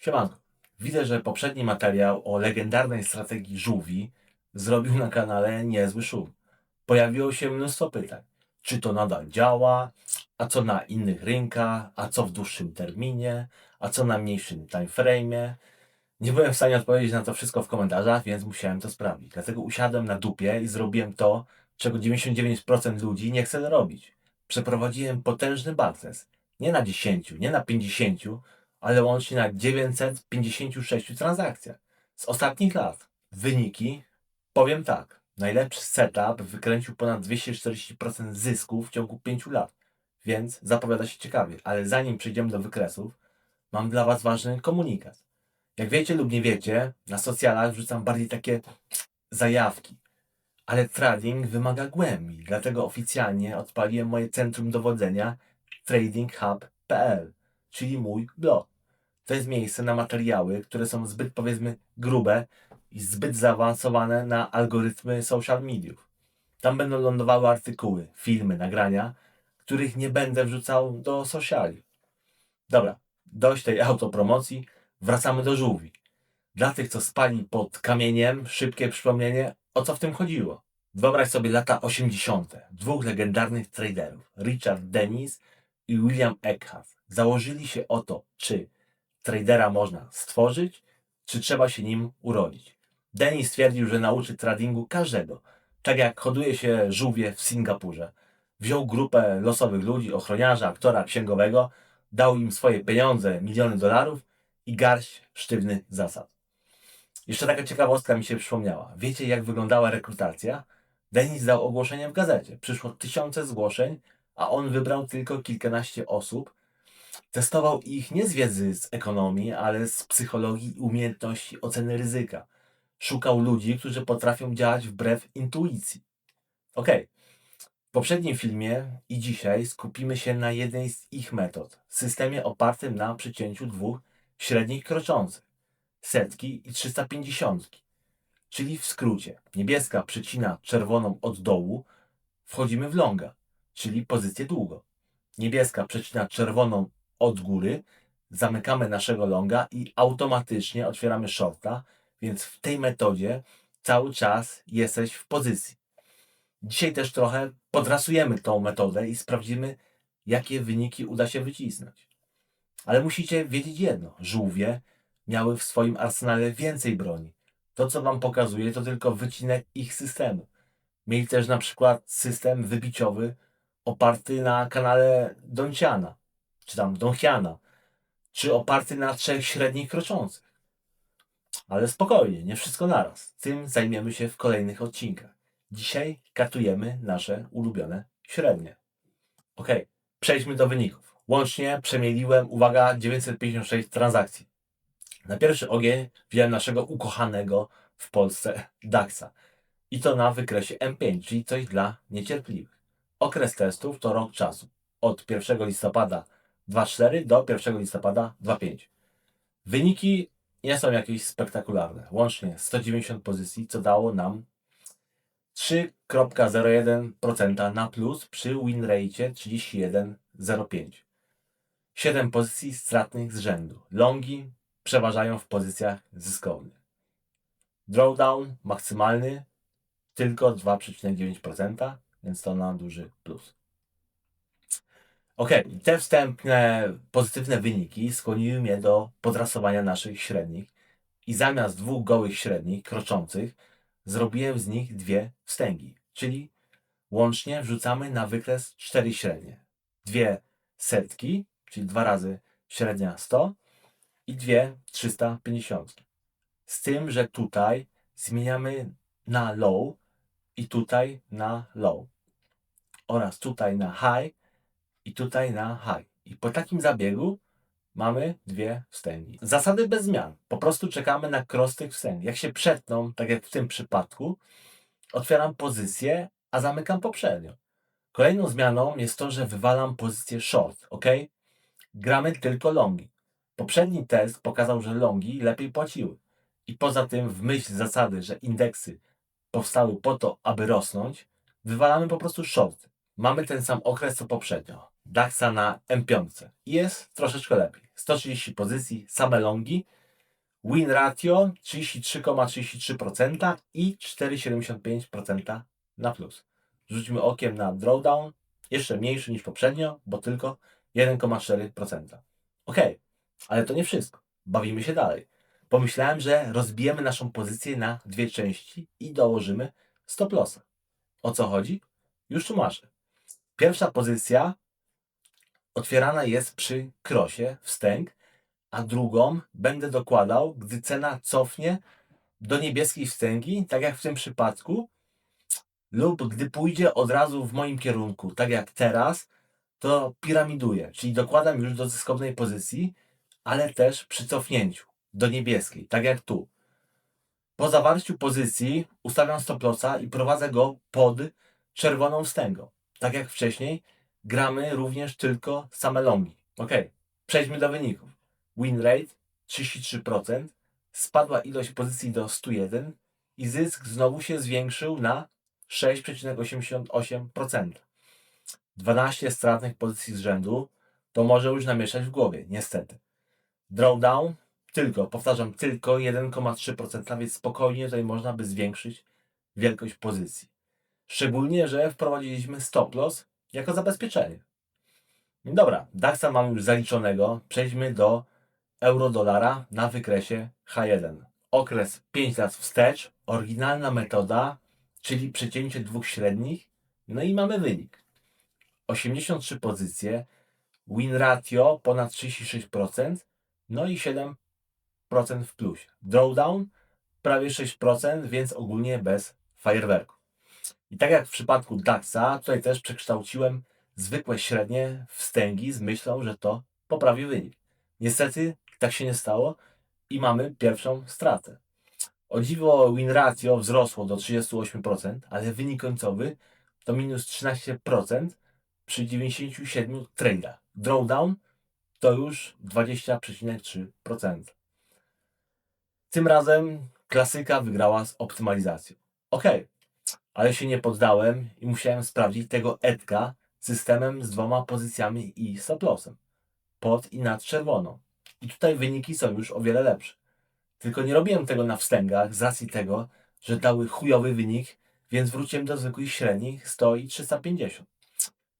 Siemanko. Widzę, że poprzedni materiał o legendarnej strategii żółwi zrobił na kanale niezły szum. Pojawiło się mnóstwo pytań. Czy to nadal działa? A co na innych rynkach? A co w dłuższym terminie? A co na mniejszym timeframe'ie? Nie byłem w stanie odpowiedzieć na to wszystko w komentarzach, więc musiałem to sprawdzić. Dlatego usiadłem na dupie i zrobiłem to, czego 99% ludzi nie chce robić. Przeprowadziłem potężny backtest. Nie na 10, nie na 50, ale łącznie na 956 transakcjach z ostatnich lat. Wyniki, powiem tak, najlepszy setup wykręcił ponad 240% zysku w ciągu 5 lat, więc zapowiada się ciekawie. Ale zanim przejdziemy do wykresów, mam dla Was ważny komunikat. Jak wiecie lub nie wiecie, na socjalach wrzucam bardziej takie zajawki, ale trading wymaga głębi, dlatego oficjalnie odpaliłem moje centrum dowodzenia tradinghub.pl, czyli mój blog. To jest miejsce na materiały, które są zbyt powiedzmy grube i zbyt zaawansowane na algorytmy social mediów. Tam będą lądowały artykuły, filmy, nagrania, których nie będę wrzucał do sociali. Dobra, dość tej autopromocji, wracamy do żółwi. Dla tych, co spali pod kamieniem, szybkie przypomnienie, o co w tym chodziło. Wyobraź sobie lata 80. Dwóch legendarnych traderów, Richard Dennis i William Eckhart, założyli się o to, czy tradera można stworzyć, czy trzeba się nim urodzić. Dennis stwierdził, że nauczy tradingu każdego, tak jak hoduje się żółwie w Singapurze. Wziął grupę losowych ludzi, ochroniarza, aktora, księgowego, dał im swoje pieniądze, miliony dolarów i garść sztywnych zasad. Jeszcze taka ciekawostka mi się przypomniała. Wiecie, jak wyglądała rekrutacja? Denis dał ogłoszenie w gazecie. Przyszło tysiące zgłoszeń, a on wybrał tylko kilkanaście osób. Testował ich nie z wiedzy z ekonomii, ale z psychologii i umiejętności oceny ryzyka. Szukał ludzi, którzy potrafią działać wbrew intuicji. Okej. W poprzednim filmie i dzisiaj skupimy się na jednej z ich metod. Systemie opartym na przecięciu dwóch średnich kroczących. Setki i 350. Czyli w skrócie, niebieska przycina czerwoną od dołu, wchodzimy w longa, czyli pozycję długo. Niebieska przecina czerwoną od góry, zamykamy naszego longa i automatycznie otwieramy shorta, więc w tej metodzie cały czas jesteś w pozycji. Dzisiaj też trochę podrasujemy tą metodę i sprawdzimy, jakie wyniki uda się wycisnąć. Ale musicie wiedzieć jedno: żółwie miały w swoim arsenale więcej broni. To, co Wam pokazuję, to tylko wycinek ich systemu. Mieli też na przykład system wybiciowy oparty na kanale Donciana, czy tam Donchiana, czy oparty na trzech średnich kroczących. Ale spokojnie, nie wszystko naraz. Tym zajmiemy się w kolejnych odcinkach. Dzisiaj katujemy nasze ulubione średnie. Ok, przejdźmy do wyników. Łącznie przemieliłem, uwaga, 956 transakcji. Na pierwszy ogień wziąłem naszego ukochanego w Polsce DAXa. I to na wykresie M5, czyli coś dla niecierpliwych. Okres testów to rok czasu. Od 1 listopada 2.4 do 1 listopada 2.5. Wyniki nie są jakieś spektakularne. Łącznie 190 pozycji, co dało nam 3,01% na plus przy win rate 31,05. 7 pozycji stratnych z rzędu. Longi przeważają w pozycjach zyskownych. Drawdown maksymalny tylko 2,9%, więc to na duży plus. Ok, te wstępne pozytywne wyniki skłoniły mnie do podrasowania naszych średnich i zamiast dwóch gołych średnich kroczących zrobiłem z nich dwie wstęgi, czyli łącznie wrzucamy na wykres cztery średnie. Dwie setki, czyli dwa razy średnia 100 i dwie 350. Z tym, że tutaj zmieniamy na low i tutaj na low. Oraz tutaj na high i tutaj na high. I po takim zabiegu mamy dwie wstęgi. Zasady bez zmian. Po prostu czekamy na cross tych wstęg. Jak się przetną, tak jak w tym przypadku, otwieram pozycję, a zamykam poprzednią. Kolejną zmianą jest to, że wywalam pozycję short, ok? Gramy tylko longi. Poprzedni test pokazał, że longi lepiej płaciły. I poza tym, w myśl zasady, że indeksy powstały po to, aby rosnąć, wywalamy po prostu short. Mamy ten sam okres co poprzednio. DAXa na M5 i jest troszeczkę lepiej. 130 pozycji, same longi. Win ratio 33,33% i 4,75% na plus. Rzućmy okiem na drawdown, jeszcze mniejszy niż poprzednio, bo tylko 1,4%. Ok, ale to nie wszystko. Bawimy się dalej. Pomyślałem, że rozbijemy naszą pozycję na dwie części i dołożymy stop lossa. O co chodzi? Już tłumaczę. Pierwsza pozycja otwierana jest przy krosie wstęg, a drugą będę dokładał, gdy cena cofnie do niebieskiej wstęgi, tak jak w tym przypadku, lub gdy pójdzie od razu w moim kierunku, tak jak teraz, to piramiduję, czyli dokładam już do zyskownej pozycji, ale też przy cofnięciu do niebieskiej, tak jak tu. Po zawarciu pozycji ustawiam stop lossa i prowadzę go pod czerwoną wstęgą. Tak jak wcześniej, gramy również tylko same longi. Ok, przejdźmy do wyników. Win rate 33%, spadła ilość pozycji do 101 i zysk znowu się zwiększył na 6,88%. 12 stratnych pozycji z rzędu to może już namieszać w głowie, niestety. Drawdown tylko, powtarzam, tylko 1,3%, więc spokojnie tutaj można by zwiększyć wielkość pozycji. Szczególnie, że wprowadziliśmy stop loss jako zabezpieczenie. Dobra, DAXa mamy już zaliczonego. Przejdźmy do euro-dolara na wykresie H1. Okres 5 lat wstecz, oryginalna metoda, czyli przecięcie dwóch średnich. No i mamy wynik. 83 pozycje, win ratio ponad 36%, no i 7% w plusie. Drawdown prawie 6%, więc ogólnie bez fajerwerku. I tak jak w przypadku DAXa, tutaj też przekształciłem zwykłe średnie wstęgi z myślą, że to poprawi wynik. Niestety tak się nie stało i mamy pierwszą stratę. O dziwo win ratio wzrosło do 38%, ale wynik końcowy to minus 13% przy 97 trade'ach. Drawdown to już 20,3%. Tym razem klasyka wygrała z optymalizacją. Ok, ale się nie poddałem i musiałem sprawdzić tego Edka systemem z dwoma pozycjami i stop lossem. Pod i nad czerwoną. I tutaj wyniki są już o wiele lepsze. Tylko nie robiłem tego na wstęgach z racji tego, że dały chujowy wynik, więc wróciłem do zwykłych średnich 100 i 350.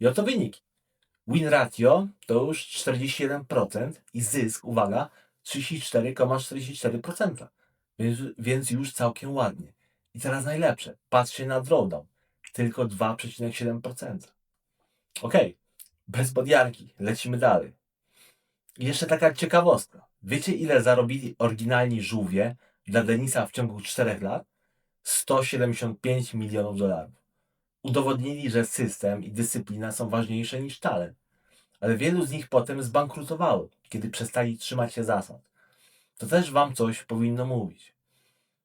I oto wyniki. Win ratio to już 41% i zysk, uwaga, 34,44%. Więc, więc już całkiem ładnie. I teraz najlepsze. Patrzcie na drawdown. Tylko 2,7%. Ok, bez podjarki. Lecimy dalej. I jeszcze taka ciekawostka. Wiecie ile zarobili oryginalni żółwie dla Denisa w ciągu 4 lat? 175 milionów dolarów. Udowodnili, że system i dyscyplina są ważniejsze niż talent. Ale wielu z nich potem zbankrutowało, kiedy przestali trzymać się zasad. To też wam coś powinno mówić.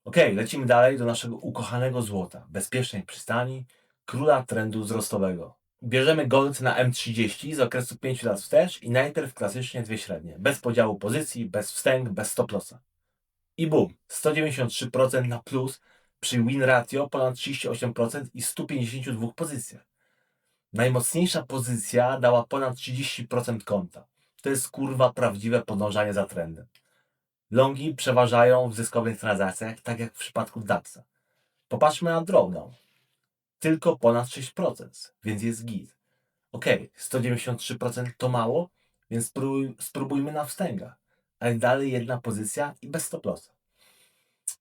Ok, lecimy dalej do naszego ukochanego złota, bezpiecznej przystani, króla trendu wzrostowego. Bierzemy gold na M30 z okresu 5 lat wstecz i najpierw klasycznie dwie średnie, bez podziału pozycji, bez wstęg, bez stop lossa. I bum, 193% na plus przy win ratio ponad 38% i 152 pozycjach. Najmocniejsza pozycja dała ponad 30% konta. To jest kurwa prawdziwe podążanie za trendem. Longi przeważają w zyskowych transakcjach, tak jak w przypadku DAXa. Popatrzmy na drawdown. Tylko ponad 6%, więc jest git. Ok, 193% to mało, więc spróbuj, spróbujmy na wstęgach. Ale dalej jedna pozycja i bez stop lossa.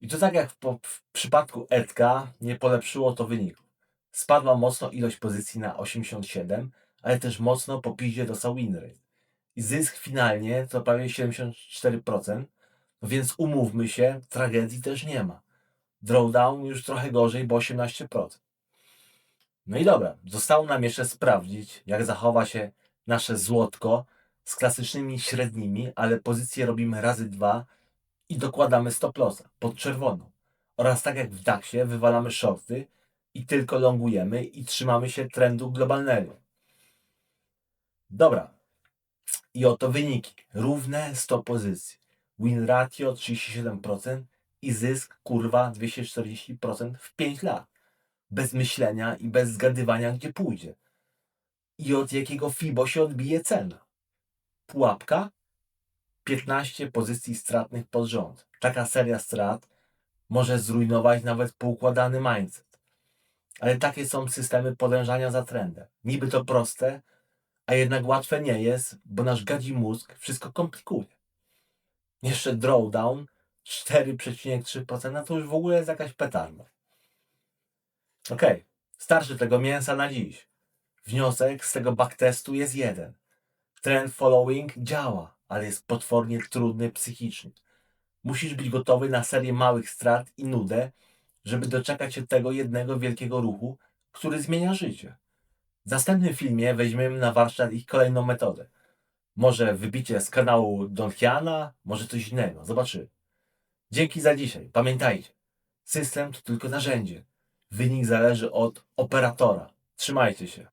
I to tak jak w, w przypadku Edka nie polepszyło to wyniku. Spadła mocno ilość pozycji na 87, ale też mocno po piździe dostał win rate. I zysk finalnie to prawie 74%, no więc umówmy się, tragedii też nie ma. Drawdown już trochę gorzej, bo 18%. No i dobra, zostało nam jeszcze sprawdzić, jak zachowa się nasze złotko z klasycznymi średnimi, ale pozycję robimy razy dwa i dokładamy stop lossa pod czerwoną. Oraz tak jak w DAXie wywalamy shorty i tylko longujemy i trzymamy się trendu globalnego. Dobra. I oto wyniki. Równe 100 pozycji. Win ratio 37% i zysk kurwa 240% w 5 lat. Bez myślenia i bez zgadywania gdzie pójdzie. I od jakiego FIBO się odbije cena. Pułapka? 15 pozycji stratnych pod rząd. Taka seria strat może zrujnować nawet poukładany mindset. Ale takie są systemy podążania za trendem. Niby to proste, a jednak łatwe nie jest, bo nasz gadzi mózg wszystko komplikuje. Jeszcze drawdown 4,3% no to już w ogóle jest jakaś petarda. Okej, starczy tego mięsa na dziś. Wniosek z tego backtestu jest jeden. Trend following działa, ale jest potwornie trudny psychicznie. Musisz być gotowy na serię małych strat i nudę, żeby doczekać się tego jednego wielkiego ruchu, który zmienia życie. W następnym filmie weźmiemy na warsztat ich kolejną metodę. Może wybicie z kanału Donchiana, może coś innego. Zobaczymy. Dzięki za dzisiaj. Pamiętajcie, system to tylko narzędzie. Wynik zależy od operatora. Trzymajcie się.